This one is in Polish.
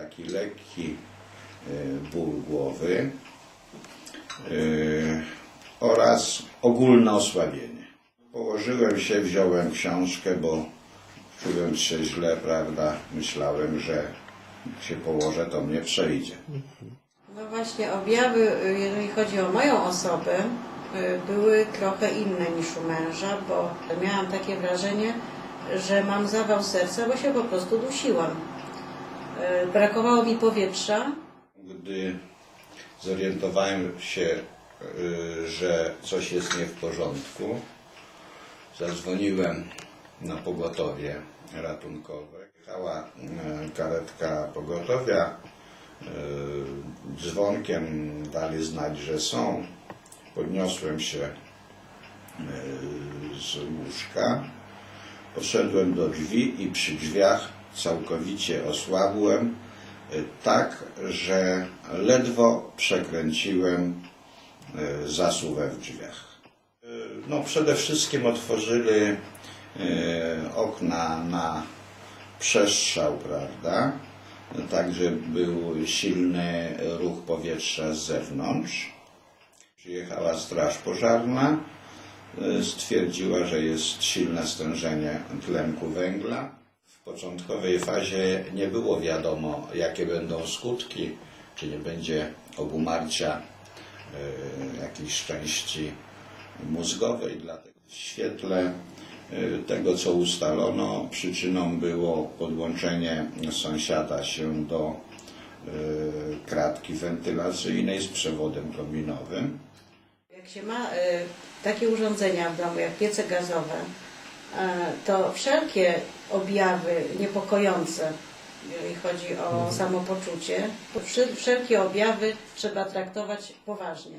taki lekki e, ból głowy e, oraz ogólne osłabienie. Położyłem się, wziąłem książkę, bo czując się źle, prawda, myślałem, że się położę, to mnie przejdzie. No właśnie, objawy, jeżeli chodzi o moją osobę, y, były trochę inne niż u męża, bo miałam takie wrażenie, że mam zawał serca, bo się po prostu dusiłam. Y, Brakowało mi powietrza. Gdy zorientowałem się, y, że coś jest nie w porządku, zadzwoniłem na pogotowie ratunkowe. Jechała y, karetka pogotowia, dzwonkiem dali znać, że są. Podniosłem się z łóżka, poszedłem do drzwi i przy drzwiach całkowicie osłabłem, y, tak, że ledwo przekręciłem y, zasuwę w drzwiach. Y, No, przede wszystkim otworzyli okna na przestrzał, prawda? Także był silny ruch powietrza z zewnątrz. Przyjechała straż pożarna, stwierdziła, że jest silne stężenie tlenku węgla. W początkowej fazie nie było wiadomo, jakie będą skutki, czy nie będzie obumarcia y, jakiejś części mózgowej. Dlatego w świetle y, tego, co ustalono, przyczyną było podłączenie sąsiada się do y, kratki wentylacyjnej z przewodem kominowym. Jak się ma y, takie urządzenia w domu, jak piece gazowe, to wszelkie objawy niepokojące, jeżeli chodzi o samopoczucie, to wszy- wszelkie objawy trzeba traktować poważnie.